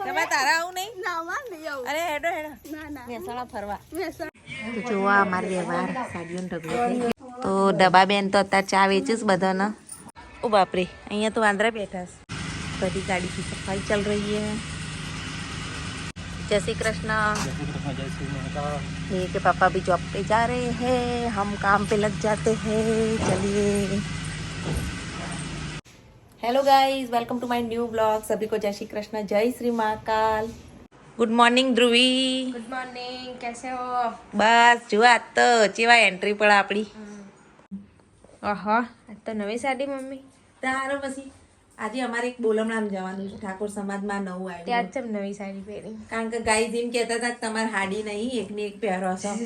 તમારે તારા આવું નહીં ના માં નહીં આવું અરે હેડો હેડો ના ના મહેસાણા ફરવા મહેસાણા તો જોવા અમારે વ્યવહાર સાડીઓનો ઢગલો થઈ ગયો. તો ડબ્બા બેન તો અત્યારે ચા વેચે છે બધાને ઓ બાપરે અહીંયા તો વાંદરા બેઠા છે બધી ગાડી की सफाई चल रही है जय श्री कृष्ण ये के पापा भी जॉब पे जा रहे हैं हम काम पे लग जाते हैं चलिए hello guys welcome to my new blog सभी को जय श्री कृष्ण जय Shri Mahakal good morning Dhruvi good morning કેસે હો બસ જો આજ તો ચેવા એન્ટ્રી પડે આપણી ઓહો આ તો નવી સાડી મમ્મી તારો પછી આજે અમારે એક બોલમણામ જવાનું છે ઠાકોર સમાજમાં નવું આવ્યું ત્યાં જ ચમ નવી સાડી પહેરી કારણ કે ગાય એમ કહેતા હતા કે તમારે હાડી નહીં એકની એક પહેરો છો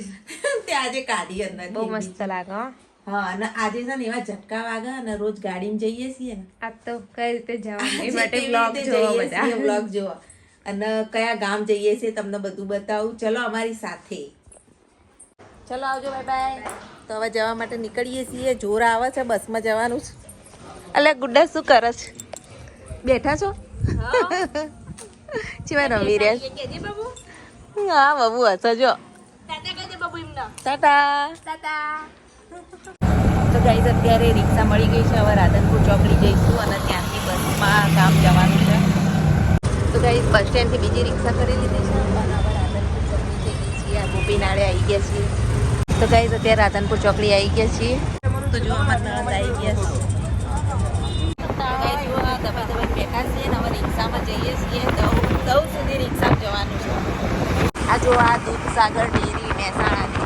તે આજે કાઢી અંદર બહુ મસ્ત લાગે હો અને આજે છે ને એવા ઝટકા વાગે અને રોજ ગાડીમાં જઈએ છીએ ને. આ તો કઈ રીતે જવાનું? એ માટે બ્લોગ જોવો બધા. બ્લોગ જોવો. અને કયા ગામ જઈએ છીએ તમને બધું બતાવું. ચલો અમારી સાથે. ચલો આવજો બાય બાય તો હવે જવા માટે નીકળીએ છીએ. જોર આવે છે બસમાં જવાનું છે. અલે ગુડ્ડા શું કરે છે? બેઠા છો? ચીવા રમી રહ્યા હા બાબુ હસો જો ટાટા. તો ગાઈઝ અત્યારે રિક્ષા મળી ગઈ છે. હવે રાધનપુર ચોકડી જઈશું અને ત્યાંથી બસમાં ગામ જવાનું છે. તો ગાઈઝ બસ સ્ટેન્ડથી બીજી રિક્ષા કરી લીધી છે. રાધનપુર ચોકડી આવી ગયા છીએ. તો અત્યારે રાધનપુર ચોકડી આવી ગયા છીએ. તો જો આ દબા દબા છીએ ને હવે રિક્ષામાં જઈએ છીએ. દઉ દઉ સુધી રિક્ષામાં જવાનું છે. આ જો આ દૂધસાગર ડેરી મહેસાણાની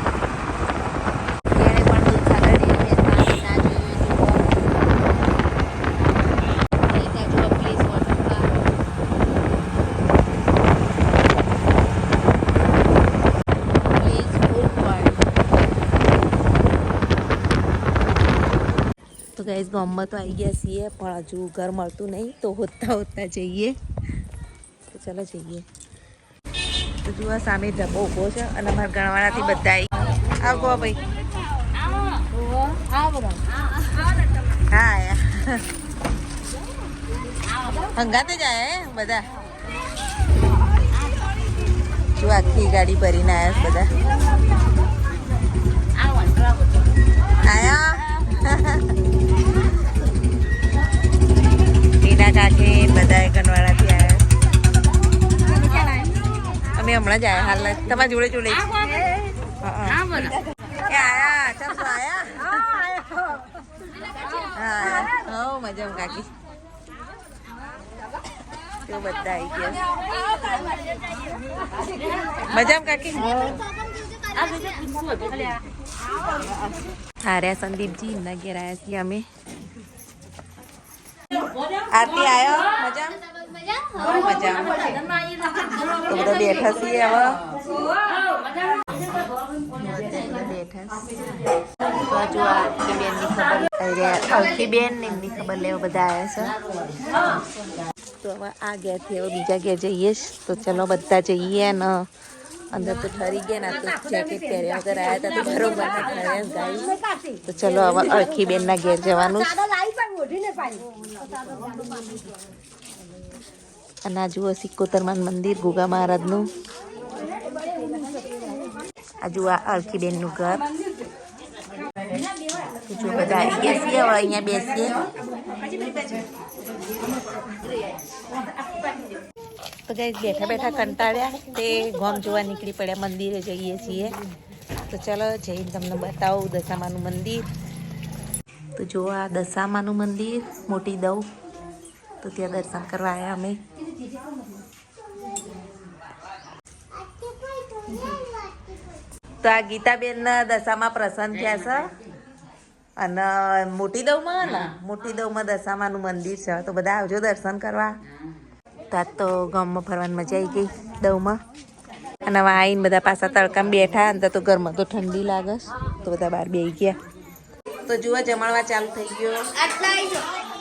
જેણે પણ દૂધસાગર ડેરી મહેસાણાની ના જોયું હોય તો અહીં ત્યાં જુઓ please water park please food park તો ગાઈઝ ગામમાં તો આવી ગયા છીએ, પણ હજુ ઘર મળતું નહીં, તો હોતા હોતા જઈએ. તો ચલો જઈએ. તો જુઓ, સામે ડબ્બો ઊભો છે અને અમારા ગણવાળાથી બધા આવી, આવો ભાઈ. હા હંગાતે જ આયા હે બધા. જો આખી ગાડી ભરીને આવ્યા બધા. આયા રીના કાકી બધા ગણવાળાથી આયા અમે હમણાં જ આયા. હાલ તમારા જોડે જોડે. હા, મજામાં કાકી. તેઓ બધા આવી ગયા. મજામાં કાકી? હાર્યા સંદીપજી ના ઘેર આવ્યા છીએ અમે. આરતી આવ્યો મજા મજા તો બધા બેઠા છીએ હવે. બેઠા જો અલખી બેન ને એમની ખબર લેવા બધા આવ્યા છે. તો હવે આ ઘેરથી હવે બીજા ઘેર જઈએ તો ચલો બધા જઈએ ને અંદર તો ઠરી ગયા ના તો જેકેટ પહેર્યા વગર આવ્યા હતા તો બરોબર ના ઠર્યા ગાઈ તો ચલો હવે અળખી બેનના ઘેર જવાનું. અને આ જુઓ સિક્કોતરમાન મંદિર, ગુગા મહારાજનું. આ જુઓ અળખીબેનનું ઘર. જો બધા આવી ગયા અહીંયા બેસીએ. તો ગાઈસ બેઠા બેઠા કંટાળ્યા. તે ગોમ જોવા નીકળી પડ્યા, મંદિરે જઈએ છીએ. તો ચલો જઈને તમને બતાવું દશામાનું મંદિર. તો જો આ દશામાનું મંદિર, મોટી દઉં તો ત્યાં દર્શન કરવા આવ્યા અમે. તો આ ગીતાબેન દશામાં પ્રસન્ન થયા છે. અને મોટી દઉમાં ને? મોટી દઉમાં દશામાનું મંદિર છે. તો બધા આવજો દર્શન કરવા. તો આજ તો ગામમાં ફરવાની મજા આવી ગઈ દઉમાં અને હવે આવીને બધા પાછા તડકામાં બેઠા અંદર તો ઘરમાં તો ઠંડી લાગે તો બધા બહાર બેસી ગયા. તો જુઓ જમણવા ચાલુ થઈ ગયો.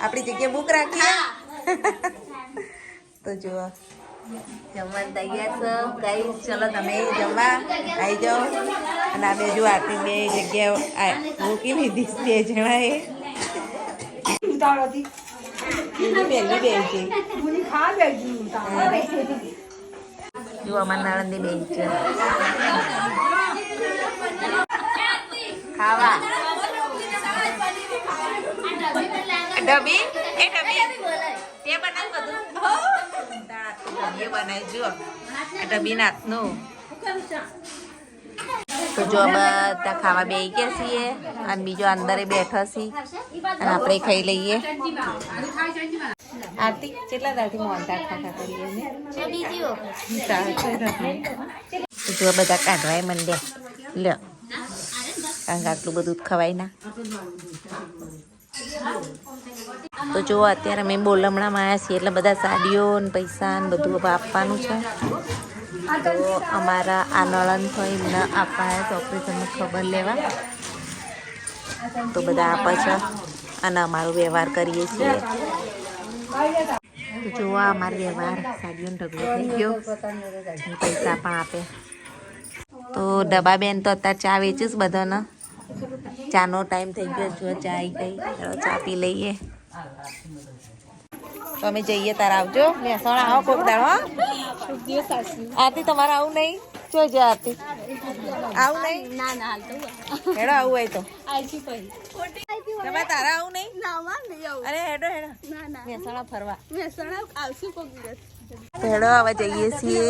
આપણી જગ્યાએ બુક રાખી તો જુઓ. જમવાનું તૈયાર છે. કઈ? ચલો તમે જમવા આવી જાઓ. અને આ બે જો આટલી બે જગ્યા મૂકી લીધી બે જણાએ બેન છે. જો અમાર નણંદી બેન છે. ખાવા. ડબી? એ ડબી? તે બનાવ બધું. ડબીએ બનાવી તો જો બધા ખાવા બેસી ગયા છીએ અને બીજો અંદર બેઠો છીએ અને આપણે ખાઈ લઈએ. આરતી, કેટલા દાથી મોનતા ખાતા કરીએ જો બધા કાઢવાય મંડ્યા લ્યો. કારણ કે આટલું બધું ખવાય ના. તો જો, અત્યારે અમે બોલમણામાં આવ્યા છીએ, એટલે બધા સાડીઓ ને પૈસા ને બધું હવે આપવાનું છે. તો અમારા આ નળન થઈ એમને આપવા તો ઓપરેશનની ખબર લેવા. તો બધા આપે છે, અને અમારો વ્યવહાર કરીએ છીએ. તો જોવા અમારો વ્યવહાર, સાડીઓનો ઢગલો થઈ ગયો. પૈસા પણ આપે. તો ડબ્બા બેન તો અત્યારે ચા વેચીશ બધાને. ચાનો ટાઈમ થઈ ગયો જો ચા આવી ગઈ. ચાલો ચા પી લઈએ. તો અમે જઈએ તારા આવજો. મહેસાણા આવો કોક દાડો હા? આરતી તમારે આવું નહીં? જો જો આરતી. આવું નહીં? હેડો આવું હોય તો. તમે તારા આવું નહીં? અરે હેડો હેડો. મહેસાણા ફરવા. તો હેડો હવે જઈએ છીએ.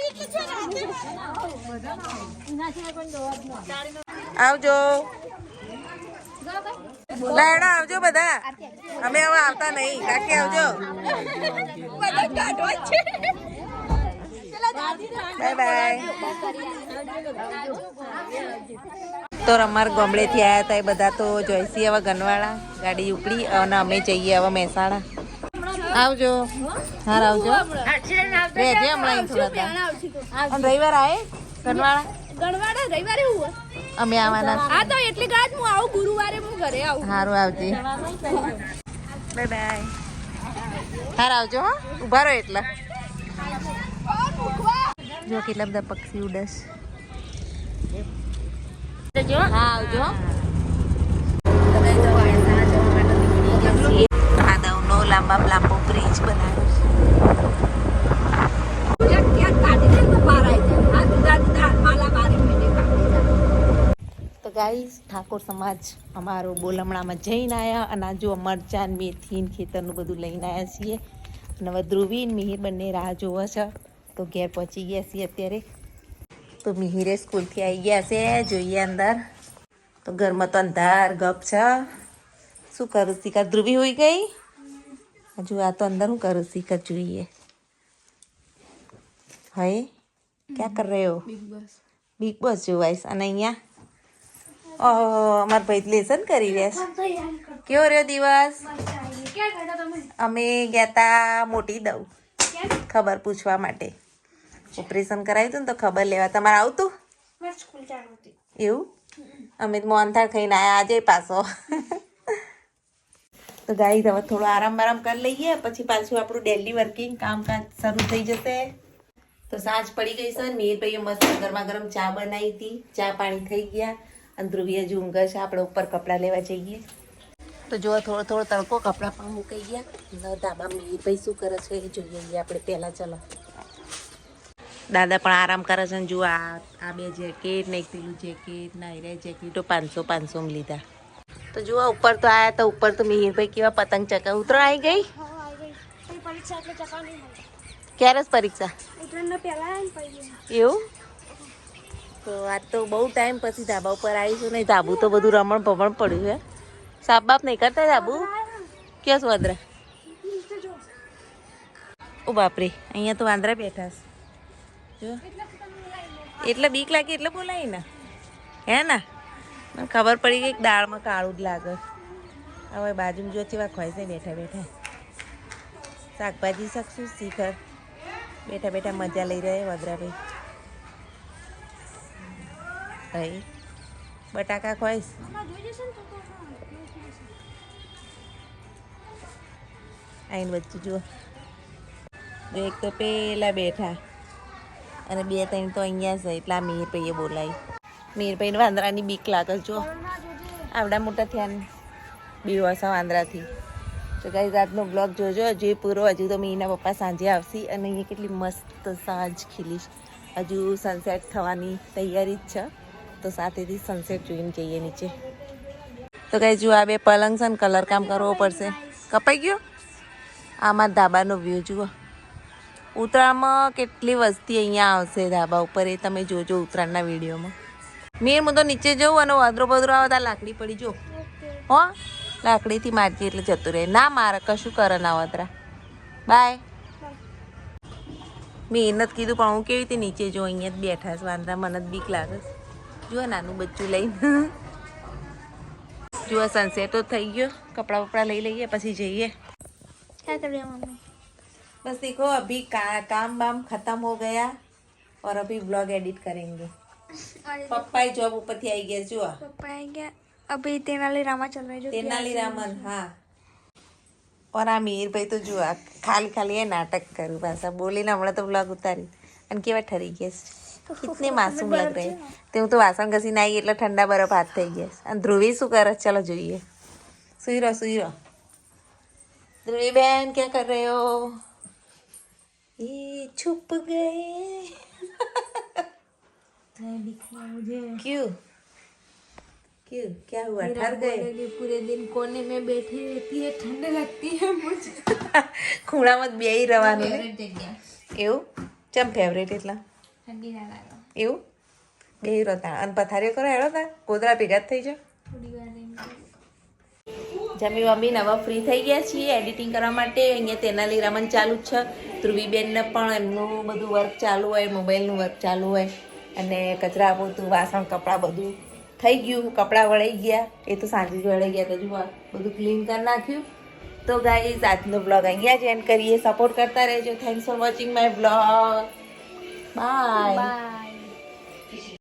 આવજો. લેણા આવજો બધા. અમે હવે આવતા નહીં. કાકી, આવજો. તો અમાર ગોમડેથી આવ્યા હતા એ બધા તો જોઈસી હવે ગનવાળા. ગાડી ઉપડી અને અમે જઈએ હવે મહેસાણા. આવજો. હા આવજો. રહેજે હમણાં થોડા અને રવિવાર આવે? ગણવાડા ગણવાડા રવિવારે હું અમે આવવાના. હા તો એટલી ગાજ હું આવું ગુરુવારે હું ઘરે આવું. સારું આવજે. બાય બાય હાર આવજો હા. ઊભા રહો એટલે. જો કેટલા બધા પક્ષી ઉડસ હા આવજો. આદવનો લાંબા બનાવ્યું તો ગાઈસ ઠાકોર સમાજ અમારો બોલમણામાં જઈને આવ્યા અને જો મરચાં મેથીન, ખેતરનું બધું લઈને આવ્યા છીએ. અને હવે ધ્રુવી મિહિર બંને રાહ જોવે છે. તો ઘેર પહોંચી ગયા છીએ અત્યારે. તો મિહિરે સ્કૂલથી આવી ગયા છે, જોઈએ અંદર. તો ઘરમાં તો અંધાર, ગપ છે. શું કરું? શિકા ધ્રુવી હોઈ ગઈ? હજુ આ તો અંદર હું કરું શીખ જોઈએ. હે? ક્યાં કર રહ્યો? બિગ બોસ જોવાઈશ. અને અહીંયા? ઓહો અમારા ભાઈ લેસન કરી રહ્યા છે. કેવો રહ્યો દિવસ? અમે ગયા તા મોટી દઉં ખબર પૂછવા માટે. ઓપરેશન કરાવ્યું હતું ને તો ખબર લેવા. તમારે આવતું? એવું? અમે મોહનથાળ ખાઈને આવ્યા આજે પાછો. તો ગાઈ હવે થોડો આરામ આરામ કરી લઈએ, પછી પાછું આપણું ડેલી વર્કિંગ કામકાજ શરૂ થઈ જશે. તો સાંજ પડી ગઈ સર મિહિરભાઈએ મસ્ત ગરમા ગરમ ચા બનાવી હતી. ચા પાણી થઈ ગયા અને ધ્રુવીએ હજુ ઊંઘે છે, આપણે ઉપર કપડાં લેવા જઈએ. તો જો થોડો થોડો તડકો કપડાં પણ મૂકાઈ ગયા. ધાબા મીરભાઈ શું કરે છે, એ જોઈએ આપણે પહેલાં, ચલો. દાદા પણ આરામ કરે છે ને જુઓ, આ આ બે જેકેટ ને એક પેલું જેકેટ ના એરિયા જેકેટો પાંચસો, પાંચસોમાં લીધા. તો જુઓ, ઉપર તો આયા તો ઉપર તો મિહિરભાઈ કેવા પતંગ ચકા ઉતરો આવી ગઈ? ક્યારે જ પરીક્ષા? એવું? તો આજ તો બહુ ટાઈમ પછી ધાબા ઉપર આવીશું નહીં, ધાબુ તો બધું રમણ ભમણ પડ્યું છે. સાપ બાપ નહીં કરતા ધાબુ? ક્યાં છે વાંદરા? ઓ બાપરે, અહીંયા તો વાંદરા બેઠા જો. એટલે બીક લાગે, એટલે બોલાય ને હે ને? મને ખબર પડી ગઈ કે દાળમાં કાળું જ લાગે. હવે બાજુમાં જો તેવા ખોઈ બેઠા બેઠા. શાકભાજી શકશું, શીખર. બેઠા બેઠા મજા લઈ રહ્યા વદરાભાઈ ભાઈ, બટાકા ખોઈશ આઈને વચ્ચે જુઓ. એક તો પેલા બેઠા. અને બે ત્રણ તો અહીંયા છે, એટલા પૈયે બોલાવી. મીરભાઈને વાંદરાની બીક લાગે જો. આવડા મોટા થયા બી બીવા વાંદરાથી. તો ગાઈઝ આજનો બ્લોગ જોજો. હજુ પૂરો, હજુ તો મીના પપ્પા સાંજે આવશે અને અહીંયા કેટલી મસ્ત સાંજ ખીલી હજુ સનસેટ થવાની તૈયારી જ છે. તો સાથેથી સનસેટ જોઈને જઈએ નીચે. તો કઈ જુઓ આ બે પલંગ છે ને કલર કામ કરવો પડશે. કપાઈ ગયો? આમાં ધાબાનો વ્યૂ જુઓ. ઉત્તરાયણમાં કેટલી વસ્તી અહીંયા આવશે ધાબા ઉપર, એ તમે જોજો ઉત્તરાયણના વિડીયોમાં. મીર હું તો નીચે જઉં અને વાદરો બદરો આવે ત્યાં લાકડી પડી જો હો લાકડીથી મારજી એટલે જતું રહે ના મારે કશું કરે ના વાદરા બાય મેં એને જ કીધું પણ હું કેવી રીતે નીચે જો અહીંયા જ બેઠા છે વાંદરા મને જ બીક લાગે છે જુઓ નાનું બચ્ચું લઈને જુઓ સનસેટ તો થઈ ગયો કપડાં બપડા લઈ લઈએ પછી જઈએ क्या कर रही हो मम्मी बस देखो अभी का, काम वाम खत्म हो गया और अभी ब्लॉग एडिट करेंगे પપ્પા જોબ ઉપરથી આવી ગયા જુઓ. પપ્પા આવી ગયા. અભી તેનાલી રામા ચલ જો તેનાલી રામન હા. ઓર આ મીરભાઈ તો જુઓ ખાલી ખાલી એ નાટક કરું પાછા. બોલીને હમણાં તો બ્લોગ ઉતારી. અને કેવા ઠરી ગયા છે. કેટલી માસૂમ લગ રહી. તે હું તો વાસણ ઘસીને આવી એટલે ઠંડા બરફ હાથ થઈ ગયા અને ધ્રુવી શું કરે ચાલો જોઈએ. સુઈ રહો સુઈ રહો ધ્રુવી બેન ક્યાં કર રહ્યો? એ છુપ ગયે क्यों क्यों क्या हुआ ठहर गए पूरे दिन कोने में बैठी रहती है ठंड लगती है मुझे ખૂણામાં જ બેહી રહેવાનું ને जगह એવું ચમ ફેવરેટ એટલા ठंडी ना लगा એવું બેહી રહેતા અને પથારીઓ કરો હેડો તા ગોદરા ભેગા જ થઈ જાઓ थोड़ी बार જમી વમી નવા ફ્રી થઈ ગયા છીએ એડિટિંગ કરવા માટે અહીંયા તેનાલી રમન ચાલુ જ છે ધ્રુવીબેનને પણ એમનું બધું વર્ક ચાલુ હોય મોબાઈલનું વર્ક ચાલુ હોય અને કચરા પોતું વાસણ, કપડાં બધું થઈ ગયું. કપડાં વળાઈ ગયા. એ તો સાંજે જ વળાઈ ગયા. જુઓ બધું ક્લીન કરી નાખ્યું. તો ગાઈઝ આજનો બ્લોગ અહીંયા જ એન્ડ કરીએ. સપોર્ટ કરતા રહેજો. Thanks for watching my blog bye